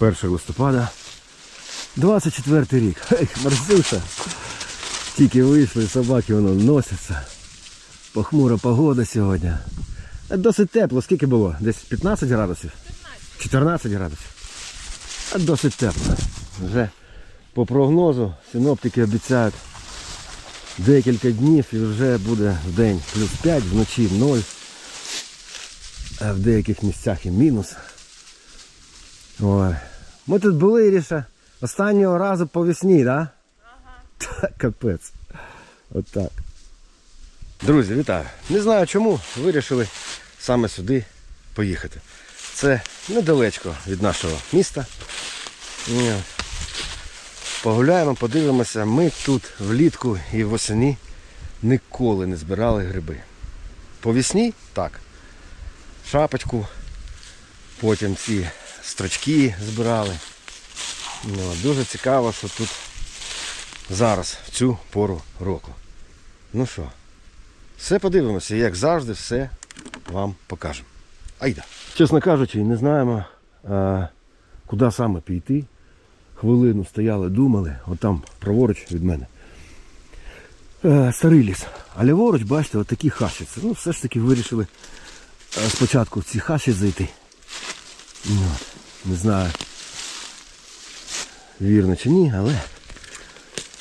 1 листопада. 24 рік. Ей, Марсюша. Тільки вийшли, собаки воно носяться. Похмура погода сьогодні. Досить тепло. Скільки було? Десь 15 градусів? 14 градусів. Досить тепло. Вже по прогнозу синоптики обіцяють декілька днів і вже буде в день плюс 5, вночі 0. А в деяких місцях і мінус. Ой. Ми тут були, Іріша, останнього разу по весні, так? Да? Ага. Капець. Отак. Друзі, вітаю. Не знаю чому вирішили саме сюди поїхати. Це недалечко від нашого міста. Погуляємо, подивимося. Ми тут влітку і восені ніколи не збирали гриби. По весні так. Шапочку, потім ці строчки збирали. Ну, дуже цікаво, що тут зараз, в цю пору року. Ну що, все подивимося, як завжди, все вам покажемо. Айда. Чесно кажучи, не знаємо, а, куди саме піти. Хвилину стояли, думали, отам праворуч від мене. Е, старий ліс. А ліворуч, бачите, от такі хащиці. Ну, все ж таки вирішили е, спочатку в ці хащі зайти. Ну, не знаю, вірно чи ні, але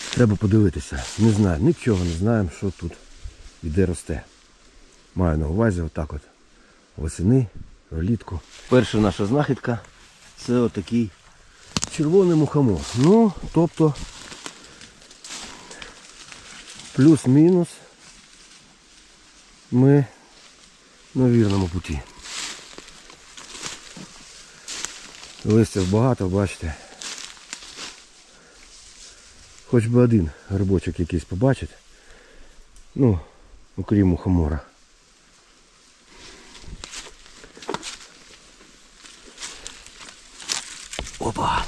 треба подивитися. Не знаю, нічого не знаємо, що тут і де росте. Маю на увазі отак от. Восени, влітку. Перша наша знахідка це отакий червоний мухомор. Ну, тобто плюс-мінус ми на вірному путі. Листя багато, бачите. Хоч би один грибочок якийсь побачить. Ну, окрім мухомора. Опа!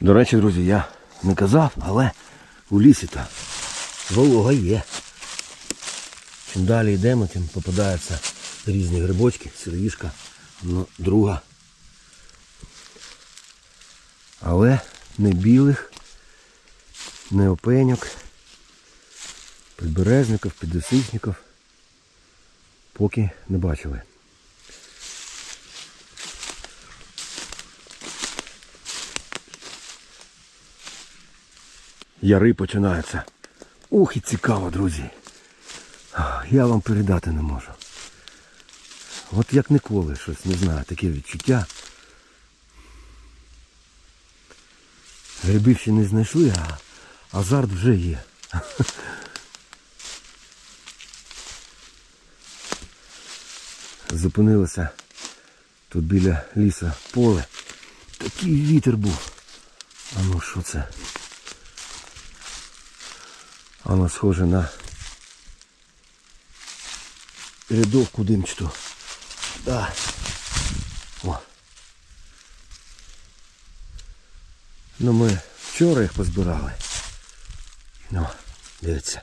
До речі, друзі, я не казав, але у лісі та волога є. Далі йдемо, тим попадаються різні грибочки, сироїшка, ну, друга. Але не білих, не опеньок, підберезників, підосичників поки не бачили. Яри починаються. Ух, і цікаво, друзі. Я вам передати не можу. От як ніколи щось, не знаю, таке відчуття. Грибів ще не знайшли, а азарт вже є. Зупинилося тут біля ліса поле. Такий вітер був. А ну що це? Воно схоже на рядовку димчату. Да. О. Ну ми вчора їх позбирали. Ну, дивіться.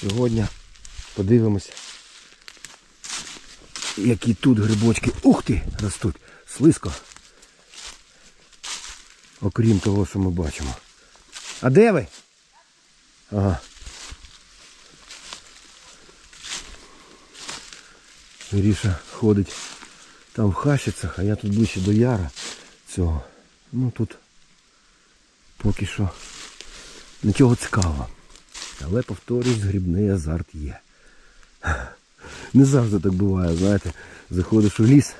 Сьогодні подивимось, які тут грибочки. Ух ти! Ростуть. Слизько. Окрім того, що ми бачимо. А де ви? Ага. Гріша ходить там в хащицях, а я тут ближче до яра цього. Ну тут поки що нічого цікавого. Але повторюсь, грибний азарт є. Не завжди так буває, знаєте. Заходиш у ліс,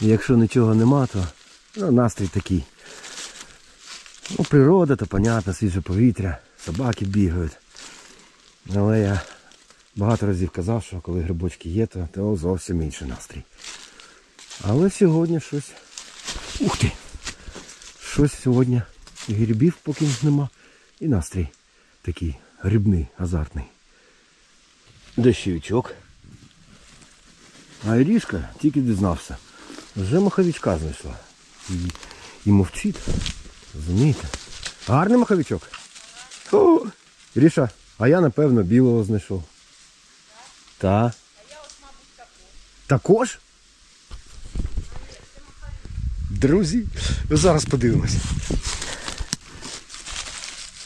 і якщо нічого нема, то ну, настрій такий. Ну, природа, то понятно, свіже повітря, собаки бігають. Але я багато разів казав, що коли грибочки є, то, то зовсім інший настрій. Але сьогодні щось. Ух ти! Щось сьогодні і грибів поки нема. І настрій такий грибний, азартний. Дощовичок. А Ірішка тільки дізнався. Вже маховичка знайшла. І, і мовчить. Розумієте? Гарний маховичок. О, Іріша, А я, напевно, білого знайшов. Та. А я. Також? Друзі, зараз подивимось.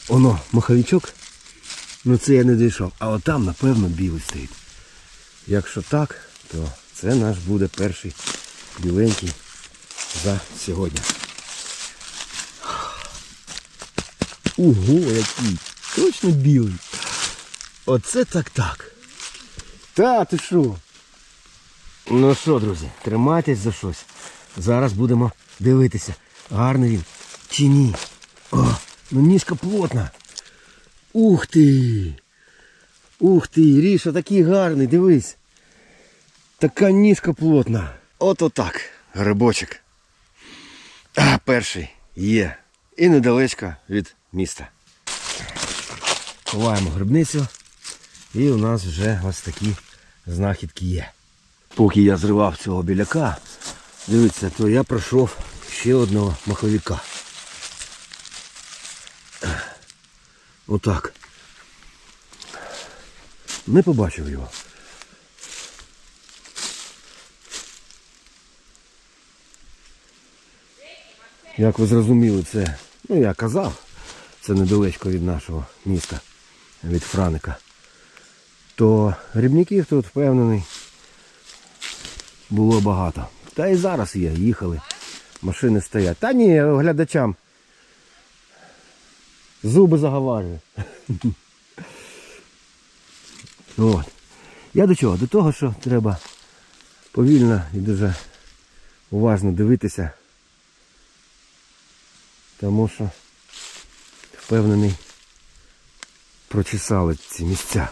Оно, маховичок. Ну це я не дійшов. А от там, напевно, білий стоїть. Якщо так, то це наш буде перший біленький за сьогодні. Ого, який! Точно білий. Оце так так. Та, ти що? Ну що, друзі, тримайтесь за щось. Зараз будемо дивитися, гарний він чи ні. О, ну ніжка плотна. Ух ти! Ух ти, Ріша, такий гарний, дивись. Така ніжка плотна. От отак, грибочок. А, перший є. І недалечко від міста. Ховаємо грибницю. І у нас вже ось такі знахідки є. Поки я зривав цього біляка, дивіться, то я пройшов ще одного маховика. Отак. Не побачив його. Як ви зрозуміли, це, ну я казав, це недалечко від нашого міста, від Франика. То грибників тут впевнений було багато. Та і зараз є, їхали. Машини стоять. Та ні, глядачам. Зуби заговарює. От. Я до чого? До того, що треба повільно і дуже уважно дивитися. Тому що впевнений прочесали ці місця.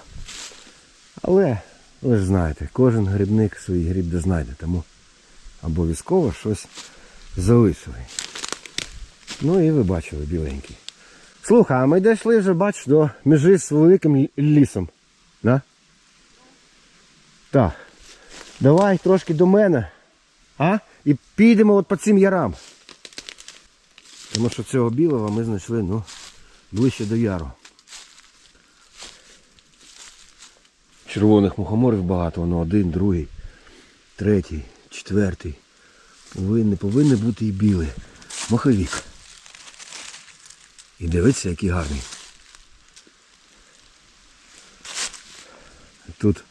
Але ви ж знаєте, кожен грибник свій гриб де знайде, тому обов'язково щось залишили. Ну і ви бачили біленький. Слухай, а ми дійшли вже, бач, до межі з великим лісом. Да? Так. Давай трошки до мене. А? І підемо от по цим ярам. Тому що цього білого ми знайшли, ну, ближче до яру. Червоних мухоморів багато, воно один, другий, третій, четвертий. Повинні, повинні бути і білі. Маховік. І дивіться, який гарний. Тут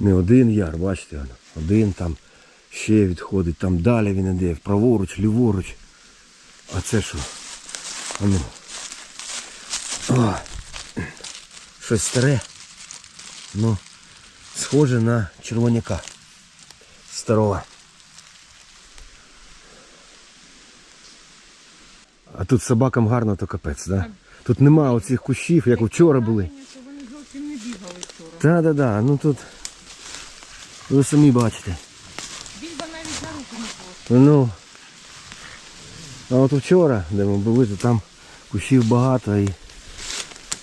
не один яр, бачите, один там ще відходить, там далі він іде, праворуч, ліворуч. А це що? А ну. О, щось старе. Ну, схоже на червоняка старого. А тут собакам гарно, то капець, да? Тут нема оцих кущів, як вчора були. Що вони зовсім не бігали вчора. Та, да, да, ну тут ви самі бачите. Більба навіть на руку не було. Ну. А от вчора, де ми були, то там кущів багато і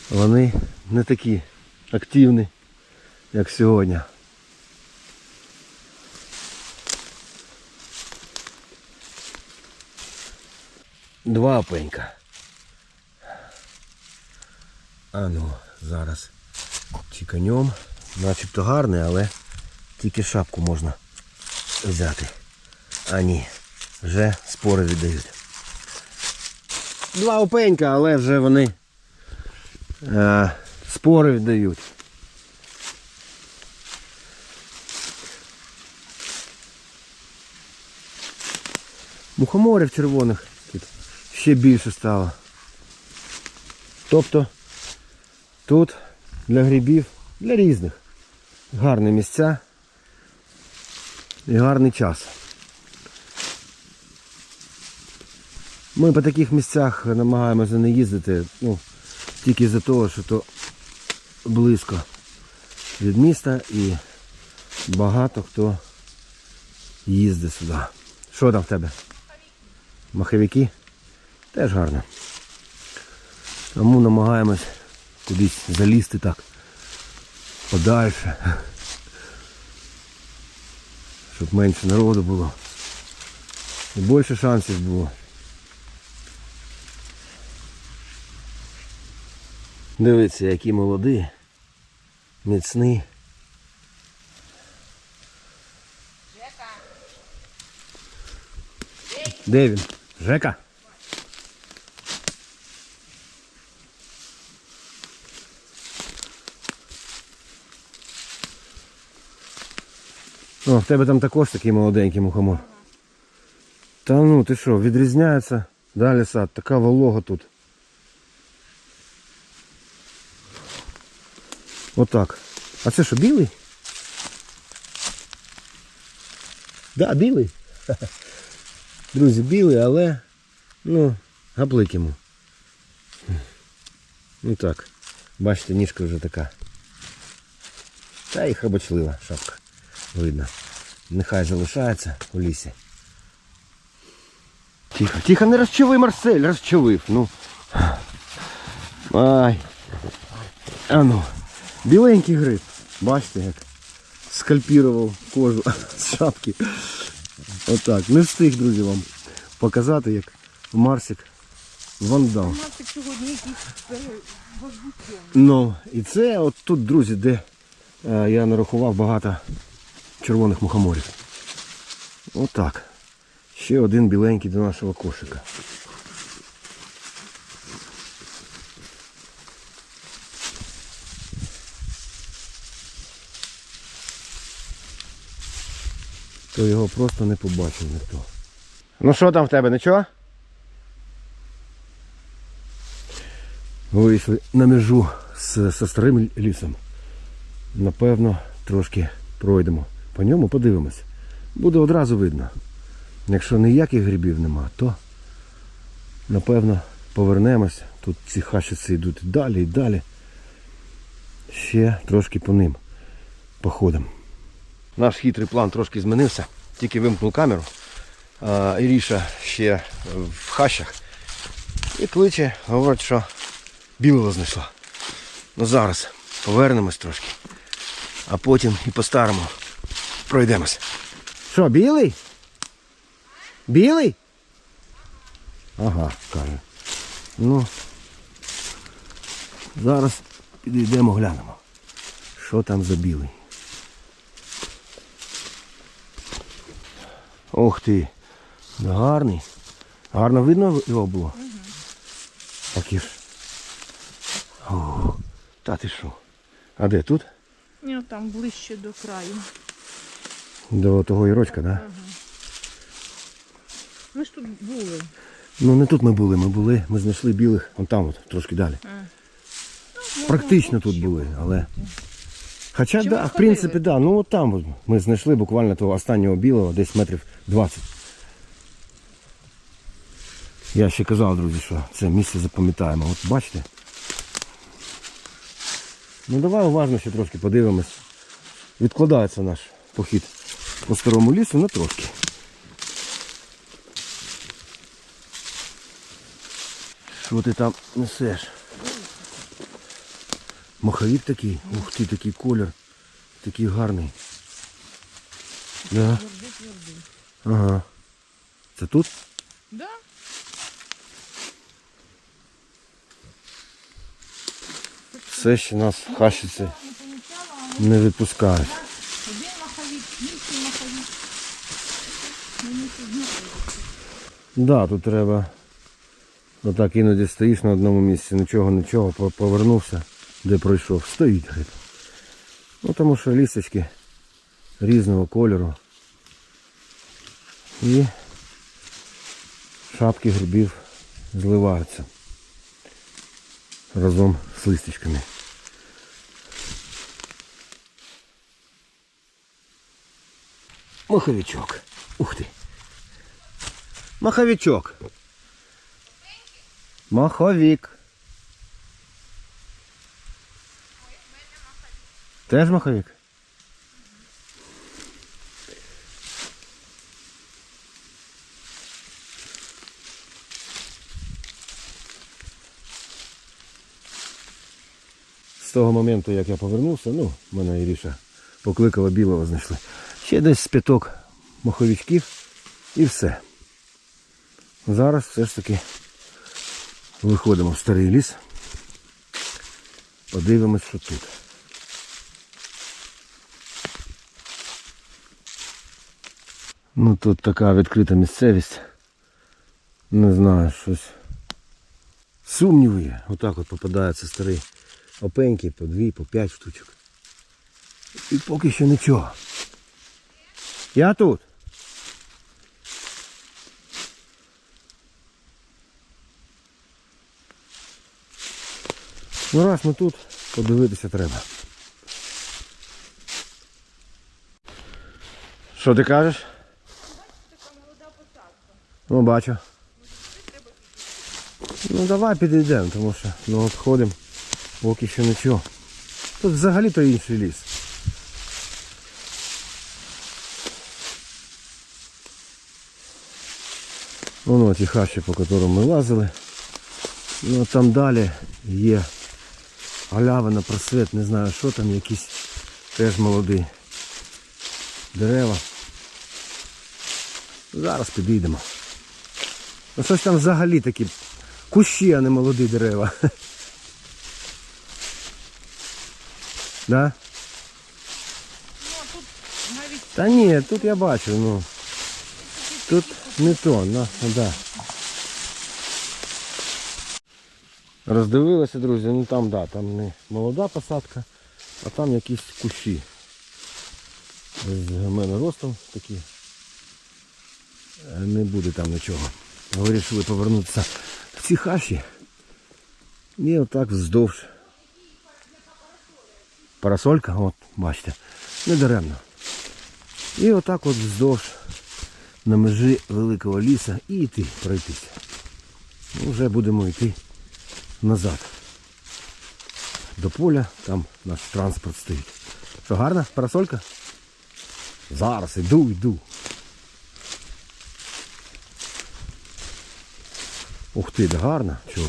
вони не такі активні, як сьогодні. Два опенька. А ну, зараз чеканем. Начебто гарний, але тільки шапку можна взяти. А ні, вже спори віддають. Два опенька, але вже вони е, спори віддають. Мухоморів червоних тут ще більше стало. Тобто тут для грибів, для різних гарні місця і гарний час. Ми по таких місцях намагаємося не їздити, ну, тільки за того, що то близько від міста і багато хто їздить сюди. Що там в тебе? Маховики? Теж гарно. Тому намагаємось кудись залізти так подальше. Щоб менше народу було. І більше шансів було. Дивіться, які молоді. Міцний. Де він? Жека? О, в тебе там також такий молоденький мухомор. Та ну ти що, відрізняється далі сад, така волога тут. Отак. А це що, білий? Да, білий. Друзі, білий, але ну, гаплик йому. Ну так. Бачите, ніжка вже така. Та і хабачлива шапка. Видно. Нехай залишається у лісі. Тихо, тихо, не розчавив Марсель, розчавив. Ну. Ай. А ну. Біленький гриб. Бачите, як скальпірував кожу з шапки. Отак. Не встиг, друзі, вам показати, як Марсик вандал. Марсик сьогодні якийсь. Ну, і це от тут, друзі, де е, я нарахував багато червоних мухоморів. Отак. Ще один біленький до нашого кошика. То його просто не побачив ніхто. Ну що там в тебе, нічого? Вийшли на межу з, з старим лісом. Напевно, трошки пройдемо. По ньому подивимось. Буде одразу видно. Якщо ніяких грибів нема, то напевно повернемось. Тут ці хащиці йдуть далі і далі. Ще трошки по ним походимо. Наш хитрий план трошки змінився. Тільки вимкнув камеру. Іріша ще в хащах. І кличе, говорить, що білого знайшла. Ну зараз повернемось трошки. А потім і по-старому пройдемось. Що, білий? Білий? Ага, каже. Ну. Зараз підійдемо глянемо. Що там за білий? Ох ти. Гарний. Гарно видно його було? Такі ж. О, та ти що? А де тут? Ні, там ближче до краю. До того ірочка, так? Да? Ми ж тут були. Ну не тут ми були, ми були, ми знайшли білих, вон там от, трошки далі. Ну, Практично тут були, але. Хоча, да, в принципі, да, ну от там от ми знайшли буквально того останнього білого, десь метрів 20. Я ще казав, друзі, що це місце запам'ятаємо. От бачите? Ну давай уважно ще трошки подивимось. Відкладається наш похід по старому лісу на трошки. Що ти там несеш? Маховик такий, ух ти, такий колір, такий гарний. Да. Ага. Це тут? Да? Все ще нас хащиці Не відпускають. один маховик, інший маховик. Мені тут. Да, тут треба. Отак іноді стоїш на одному місці, нічого, нічого, повернувся, де пройшов. Стоїть гриб. Ну тому що лісочки різного кольору. І шапки грибів зливаються разом з листочками. Маховичок. Ух ти. Маховичок. Маховик. Теж маховик? З того моменту, як я повернувся, ну, мене Іріша покликала білого знайшли. Ще десь з п'яток маховичків і все. Зараз все ж таки виходимо в старий ліс. Подивимось, що тут. Ну тут така відкрита місцевість. Не знаю, щось. Сумніви. є. Отак от попадаються старі опеньки по дві, по п'ять штучок. І поки що нічого. Я тут. Ну раз ми тут, подивитися треба. Що ти кажеш? Ну, бачу. Ну давай підійдемо, тому що ну от поки що нічого. Тут взагалі-то інший ліс. Воно ті хащі, по якому ми лазили. Ну там далі є галявина, просвет, не знаю що там, якісь теж молоді дерева. Зараз підійдемо. Ну щось там взагалі такі кущі, а не молоді дерева. Да? Та ні, тут я бачу, ну. Тут не то, ну, да. Роздивилися, друзі, ну там, да, там не молода посадка, а там якісь кущі. З мене ростом такі. Е, Не буде там нічого. Вирішили повернутися в ці хащі. І отак вздовж. Парасолька, от, бачите, не даремно. І отак от вздовж на межі великого ліса і йти пройтися. Ну, вже будемо йти назад. До поля, там наш транспорт стоїть. Що, гарна парасолька? Зараз іду, йду. Ух ти, да гарна. Чого?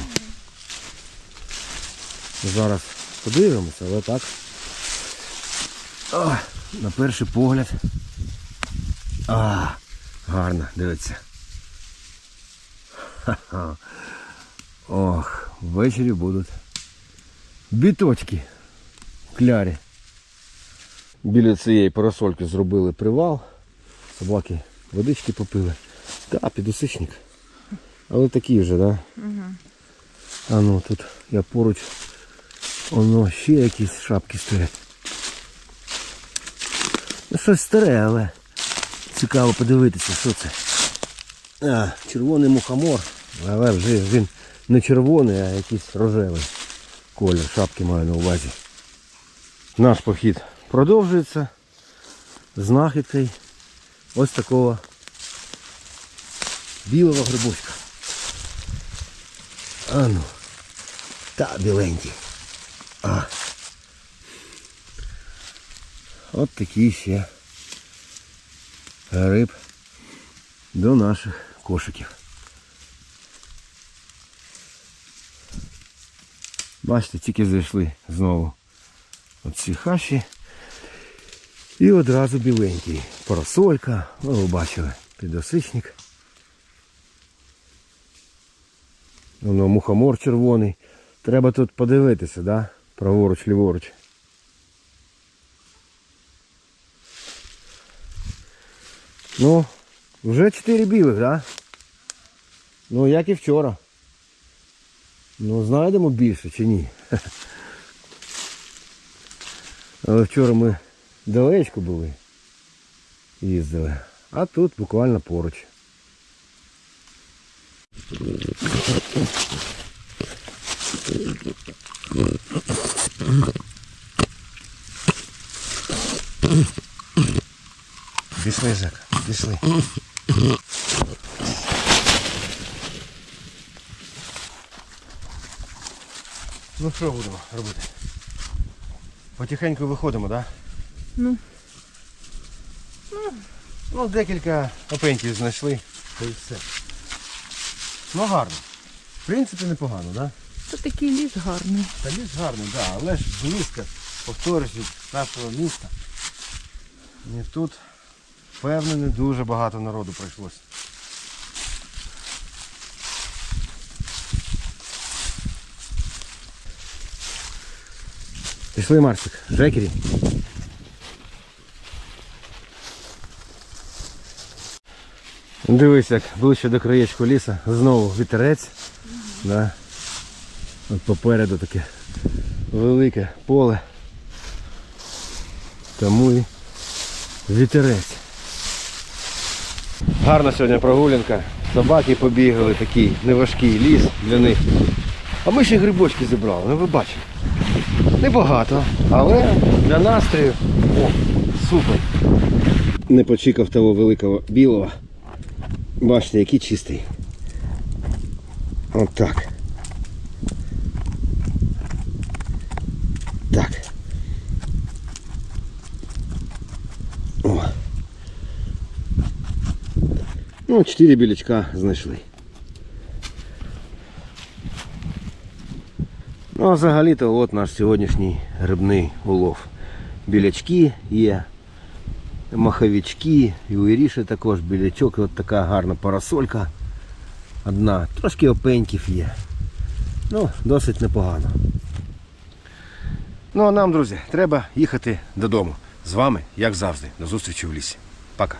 Зараз подивимося, але так. А, на перший погляд. А, гарно, дивіться. Ха-ха. Ох, ввечері будуть біточки клярі. Біля цієї парасольки зробили привал. Собаки водички попили. Та, підусичник. Але такий вже, так? Да? Угу. А ну тут я поруч. Воно ще якісь шапки стоять. Ну щось старе, але цікаво подивитися, що це. А, червоний мухомор, але вже він не червоний, а якийсь рожевий колір. Шапки маю на увазі. Наш похід продовжується. Знахідкою ось такого білого грибочка. А ну. Та біленький. А. От такий ще гриб до наших кошиків. Бачите, тільки зайшли знову оці хащі. І одразу біленький. Парасолька, ну ви бачили, підосичник. Воно мухомор червоний. Треба тут подивитися, да? Праворуч, ліворуч. Ну, вже 4 білих, да? Ну, як і вчора. Ну, знайдемо більше чи ні. Але вчора ми далечко були. Їздили. А тут буквально поруч. Пішли, Жека, пішли. Ну що будемо робити? Потихеньку виходимо, так? Да? Ну. Ну, декілька опеньків знайшли, та і все. Ну гарно. В принципі, непогано, так? Да? Це такий ліс гарний. Та ліс гарний, так, да, але ж близько, повторюсь, від нашого міста. І тут, певно, не дуже багато народу прийшлося. Пішли, Марсик, Жекері. Дивись, як ближче до краєчку ліса. Знову вітерець. Да. От попереду таке велике поле. Тому і вітерець. Гарна сьогодні прогулянка. Собаки побігали, такий неважкий ліс для них. А ми ще грибочки зібрали, ну ви бачите. Небагато, але для настрою о, супер. Не почекав того великого білого. Бачите, який чистий. От так. Так. О. Ну, чотири білячка знайшли. Ну, а взагалі-то от наш сьогоднішній грибний улов. Білячки є, Маховички, і у Іріші також білячок, і от така гарна парасолька. Одна, трошки опеньків є. Ну, досить непогано. Ну а нам, друзі, треба їхати додому. З вами, як завжди, до зустрічі в лісі. Пока.